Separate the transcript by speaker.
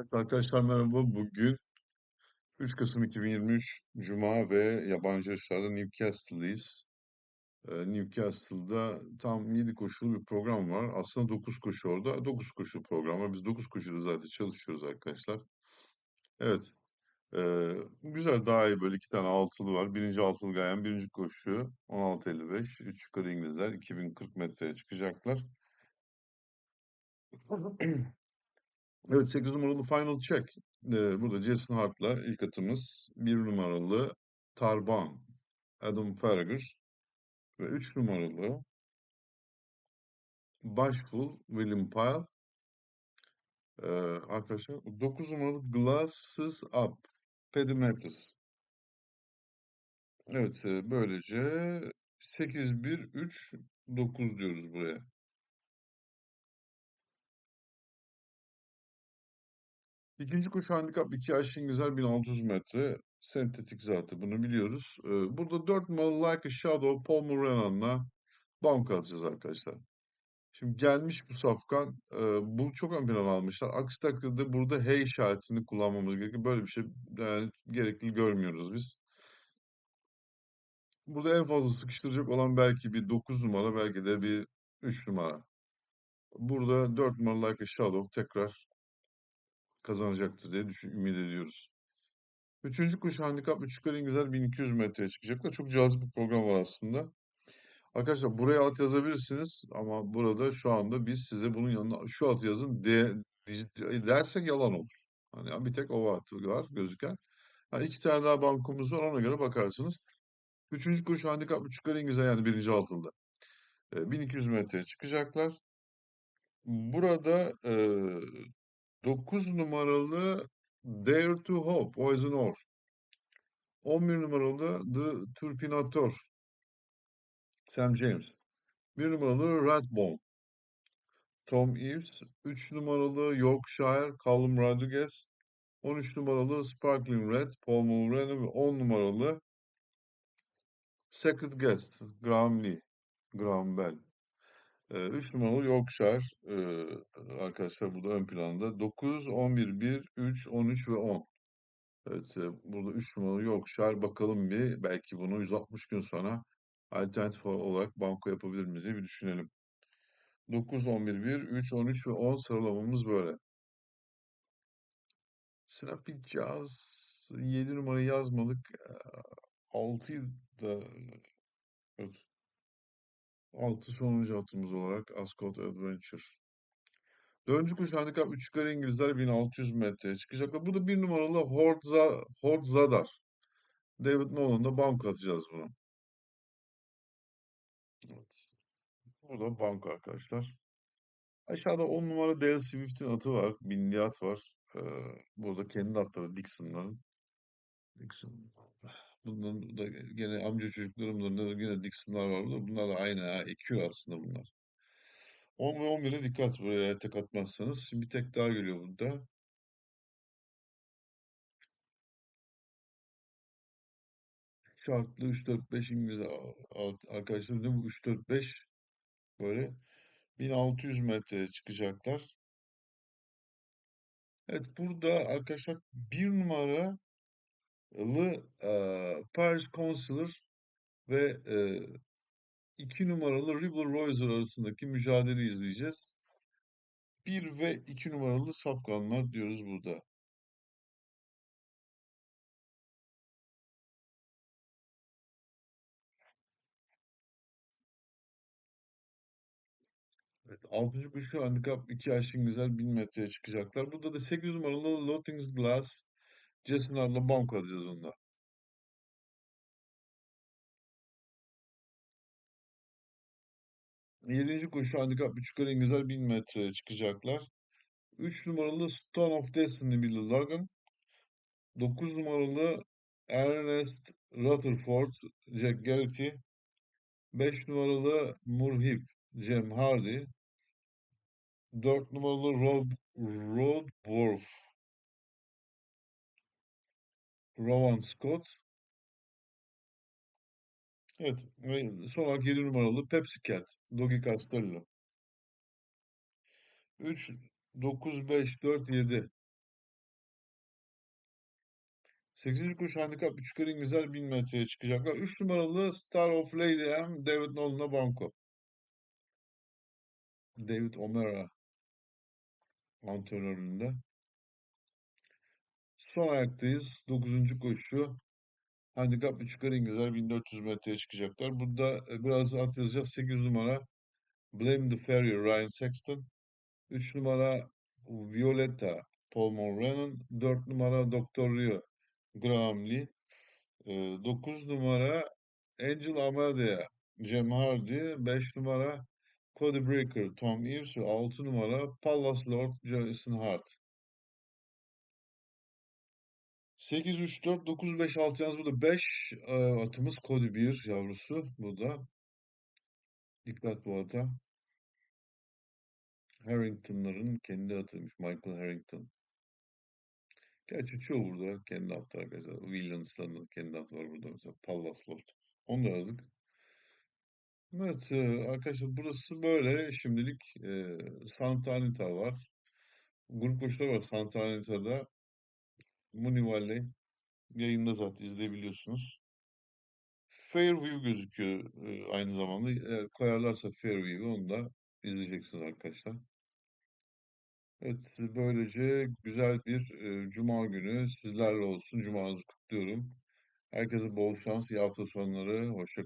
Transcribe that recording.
Speaker 1: Evet arkadaşlar merhaba. Bugün 3 Kasım 2023 Cuma ve yabancı yarışlarda Newcastle'dayız. Ee, Newcastle'da tam 7 koşulu bir program var. Aslında 9 koşu orada. 9 koşu program var. Biz 9 koşuda zaten çalışıyoruz arkadaşlar. Evet. Ee, güzel daha iyi böyle iki tane altılı var. Birinci altılı gayen birinci koşu 16.55. 3 yukarı İngilizler 2040 metreye çıkacaklar. Evet 8 numaralı Final Check. Burada Jason Hart'la ilk atımız. 1 numaralı Tarban Adam Farragut ve 3 numaralı Başful William Pyle. Ee, arkadaşlar 9 numaralı Glasses Up Matthews. Evet böylece 8 1 3 9 diyoruz buraya. İkinci koşu handikap 2 Ayşin Güzel 1600 metre. Sentetik zaten bunu biliyoruz. Ee, burada 4 numaralı Like a Shadow Paul Moran'la banka atacağız arkadaşlar. Şimdi gelmiş bu safkan. e, bu çok ön plana almışlar. Aksi takdirde burada H işaretini kullanmamız gerekiyor. Böyle bir şey yani gerekli görmüyoruz biz. Burada en fazla sıkıştıracak olan belki bir 9 numara belki de bir 3 numara. Burada 4 numaralı Like a Shadow tekrar kazanacaktır diye düşün, ümit ediyoruz. Üçüncü koşu handikap 3 yukarı İngilizler 1200 metreye çıkacaklar. Çok cazip bir program var aslında. Arkadaşlar buraya at yazabilirsiniz ama burada şu anda biz size bunun yanına şu at yazın de, dersek yalan olur. Hani bir tek o var gözüken. Ha, iki tane daha bankomuz var ona göre bakarsınız. Üçüncü koşu handikap 3 yukarı İngilizler yani birinci altında. E, 1200 metreye çıkacaklar. Burada e, 9 numaralı Dare to Hope, Poison Or. 11 numaralı The Turpinator, Sam James. 1 numaralı Ratbone, Tom Eves. 3 numaralı Yorkshire, Callum Rodriguez. 13 numaralı Sparkling Red, Paul Mulroney ve 10 numaralı Secret Guest, Graham Lee, Graham Bell. 3 numaralı Yorkshire arkadaşlar burada ön planda. 9, 11, 1, 3, 13 ve 10. Evet, burada 3 numaralı Yorkshire bakalım bir belki bunu 160 gün sonra alternatif olarak banko yapabilir miyiz diye bir düşünelim. 9, 11, 1, 3, 13 ve 10 sıralamamız böyle. Snappy Jazz 7 numarayı yazmadık. 6'yı da evet. 6 sonuncu atımız olarak Ascot Adventure. Dördüncü kuş handikap 3 yukarı İngilizler 1600 metreye çıkacaklar. Bu da bir numaralı Hordza, Hordzadar. David Nolan'da banko atacağız bunu. Evet. Burada banko arkadaşlar. Aşağıda 10 numara Dale Swift'in atı var. Binli at var. Ee, burada kendi atları Dixon'ların. Dixon. Bunların da gene amca çocuklarımda da gene Dixon'lar var burada. Bunlar da aynı ha. Ekür aslında bunlar. 10 ve 11'e dikkat buraya tek atmazsanız. Şimdi bir tek daha geliyor burada. Şartlı 3-4-5 İngiliz arkadaşlar ne bu 3-4-5 böyle 1600 metreye çıkacaklar. Evet burada arkadaşlar bir numaralı e, Paris Consular ve e, iki numaralı River Roycer arasındaki mücadele izleyeceğiz. Bir ve iki numaralı safkanlar diyoruz burada. Evet, 6. koşu handikap 2 Ayşin Güzel 1000 metreye çıkacaklar. Burada da 8 numaralı Lottings Glass Jason Arla banko alacağız onda. Yedinci koşu handikap 3 yukarı İngilizler 1000 metreye çıkacaklar. 3 numaralı Stone of Destiny Billy Logan. 9 numaralı Ernest Rutherford Jack Garrity. 5 numaralı Murhip Cem Hardy. 4 numaralı Rob, Roadworth Rowan Scott. Evet. Ve son olarak 7 numaralı Pepsi Cat. Doggy Castello. 3, 9, 5, 4, 7. 8. koşu handikap 3 yukarı İngilizler 1000 metreye çıkacaklar. 3 numaralı Star of Lady M. David Nolan'a banko. David O'Meara antrenörlüğünde. Son ayaktayız. 9. koşu. Handikap 3 yukarı İngilizler 1400 metreye çıkacaklar. Burada e, biraz at yazacağız. 8 numara Blame the Farrier Ryan Sexton. 3 numara Violetta Paul Monroe'nun. 4 numara Dr. Rio Graham Lee. 9 numara Angel Amadea Cem Hardy. 5 numara Cody Breaker Tom Eves ve 6 numara Pallas Lord Jason Hart. 8, 3, 4, 9, 5, 6 yalnız burada 5 atımız Cody bir yavrusu burada. Dikkat bu ata. Harrington'ların kendi atıymış. Michael Harrington. Gerçi çoğu burada kendi atı arkadaşlar. Williams'ların kendi atı var burada mesela. Pallas Lord. Onu da yazdık. Evet e, arkadaşlar burası böyle. Şimdilik e, Santa Anita var. Grup koşuları var Santa Anita'da. Mooney Valley yayında zaten izleyebiliyorsunuz. Fairview gözüküyor aynı zamanda. Eğer koyarlarsa Fairview'u onu da izleyeceksiniz arkadaşlar. Evet, böylece güzel bir cuma günü sizlerle olsun. Cumanızı kutluyorum. Herkese bol şans, iyi hafta sonları. Hoşça